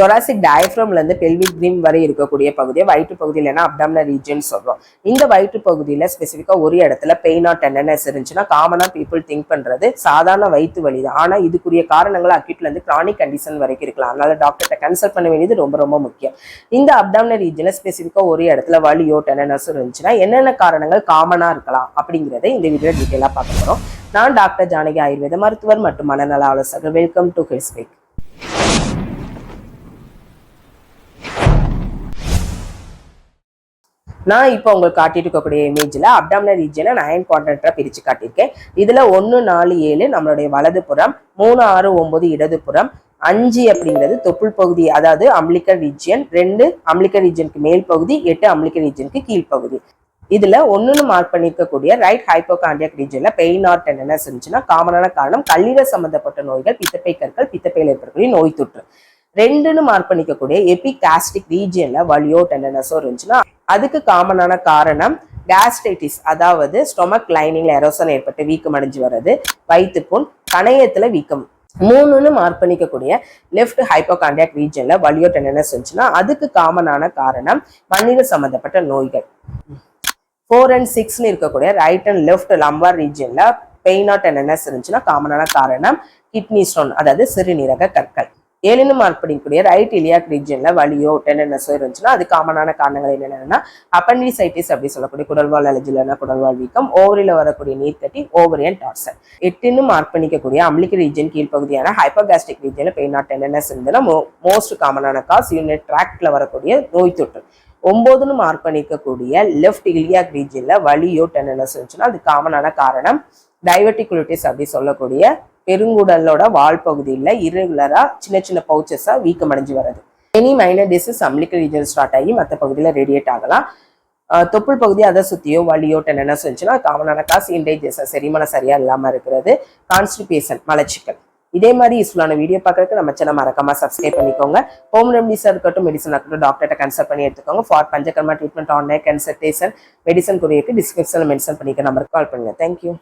Thoracic டயஃப்ரம்ல இருந்து pelvic cream வரை இருக்கக்கூடிய பகுதியை வயிற்று பகுதி இல்லைன்னா அப்டாமினல் ரீஜன் சொல்றோம். இந்த வயிற்று பகுதியில ஸ்பெசிஃபிக்கா ஒரு இடத்துல பெயின் ஆர் டெண்டனஸ் இருந்துச்சுன்னா காமனா பீப்புள் திங்க் பண்றது சாதாரண வயிற்று வலி தான். ஆனா இதுக்குரிய காரணங்கள் அக்யூட்ல இருந்து கிரானிக் கண்டிஷன் வரைக்கும் இருக்கலாம். அதனால டாக்டர்கிட்ட கன்சல்ட் பண்ண வேண்டியது ரொம்ப ரொம்ப முக்கியம். இந்த அப்டாமினல் ரீஜன்ல ஸ்பெசிஃபிக்கா ஒரு இடத்துல வலியோ டெண்டனஸ் இருந்துச்சுன்னா என்னென்ன காரணங்கள் காமனா இருக்கலாம் அப்படிங்கறத இந்த வீடியோ டீட்டெயிலா பார்க்க போறோம். நான் டாக்டர் ஜானகி ஆயுர்வேத மருத்துவர் மற்றும் மனநல ஆலோசகர். வெல்கம் டு ஹில்ஸ்பேக் நான் இப்போ உங்களுக்கு காட்டிட்டு இருக்கக்கூடிய இமேஜில் அப்டாமினல் ரீஜனை நயன் குவாட்ரண்ட்டா பிரித்து காட்டியிருக்கேன். இதில் ஒன்று நாலு ஏழு நம்மளுடைய வலது புறம் மூணு ஆறு ஒம்பது இடது புறம் அஞ்சு அப்படிங்கிறது தொப்புள் பகுதி அதாவது அம்லிக்கர் ரீஜியன் ரெண்டு அம்லிக்கர் ரீஜனுக்கு மேல் பகுதி எட்டு அம்லிக்கர் ரீஜனுக்கு கீழ்ப்பகுதி இதுல ஒன்றுன்னு மார்க் பண்ணியிருக்கக்கூடிய ரைட் ஹைப்போகாண்டியக் ரீஜன்ல பெயின் ஆர் டெண்டனஸ் இருந்துச்சுன்னா காமனான காரணம் கல்லீரல் சம்பந்தப்பட்ட நோய்கள் பித்தப்பை கற்கள் பித்தப்பையில் ஏற்படக்கூடிய நோய் தொற்று. ரெண்டுன்னு மார்க் பண்ணிக்கக்கூடிய எபிகாஸ்டிக் ரீஜியன்ல வலியோ டெண்டனஸோ இருந்துச்சுன்னா அதுக்கு காமனான காரணம் கேஸ்டைட்டிஸ் அதாவது ஸ்டொமக் லைனிங்ல எரோசன் ஏற்பட்டு வீக்கம் அடைஞ்சு வர்றது வயிற்றுப்புண் கணையத்துல வீக்கம். மூணுன்னு மார்க் பண்ணிக்கக்கூடிய லெஃப்ட் ஹைப்போகாண்டியாக் ரீஜன்ல வலியோ டெண்டனஸ் இருந்துச்சுன்னா அதுக்கு காமனான காரணம் மண்ணீரல் சம்பந்தப்பட்ட நோய்கள். ஃபோர் அண்ட் சிக்ஸ்னு இருக்கக்கூடிய ரைட் அண்ட் லெஃப்ட் லம்பார் ரீஜன்ல பெயின் ஆர் டெண்டனஸ் இருந்துச்சுன்னா காமனான காரணம் கிட்னி ஸ்டோன் அதாவது சிறுநீரக கற்கள். ஏழுன்னு மார்க் பண்ணிக்கக்கூடிய ரைட் இலியாக் ரீஜன்ல வலியோ டெண்டனஸோ இருந்துச்சுன்னா அது காமனான காரணங்கள் என்னென்னா அப்பண்டிசைட்டிஸ் அப்படி சொல்லக்கூடிய குடல்வால் அலர்ஜி குடல்வால் வீக்கம் ஓவரில் வரக்கூடிய நீர்க்கட்டி ஓவரியன் டார்சல் எட்டுன்னு மார்க் பண்ணிக்கக்கூடிய அம்லிக் ரீஜன் கீழ்ப்பகுதியான ஹைப்பர்காஸ்டிக் ரீஜன்ல பெயின் ஆர் டெண்டனஸ் இருந்ததுன்னா மோஸ்ட் காமனான காஸ் யூனிட் ட்ராக்டில் வரக்கூடிய நோய் தொற்று. ஒன்பதுன்னு மார்க் பண்ணிக்கக்கூடிய லெஃப்ட் இலியாக் ரீஜன்ல வலியோ டெண்டனஸ் இருந்துச்சுன்னா அது காமனான காரணம் டைவர்டிகுலிட்டிஸ் அப்படி சொல்லக்கூடிய பெருங்குடலோட வால் பகுதியில் irregular-ஆ சின்ன சின்ன பவுச்சஸாக வீக்கமடைஞ்சு வருது any minor disease umbilical region start ஆகி மற்ற பகுதியில் ரேடியேட் ஆகலாம். தொப்புள் பகுதி அதை சுற்றியோ வலியோ டெண்டனஸ் இருந்துச்சுன்னா காமனான காசு இன்டைஜேஷன் செரிமானம் சரியா இல்லாமல் இருக்கிறது. கான்ஸ்டிபேஷன் மலச்சிக்கல். இதே மாதிரி யூஸ்ஃபுல்லான வீடியோ பார்க்கறதுக்கு நம்ம சேனல் மறக்காம சப்ஸ்கிரைப் பண்ணிக்கோங்க. ஹோம் ரெமடிஸாக இருக்கட்டும் மெடிசன் இருக்கட்டும் டாக்டர்கிட்ட கன்சல்ட் பண்ணி எடுத்துக்கோங்க. For Panchakarma treatment online consultation medicine குறியிருக்கு டிஸ்கிரிப்ஷனில் மென்ஷன் பண்ணிக்க நம்பருக்கு கால் பண்ணுங்க. தேங்க்யூ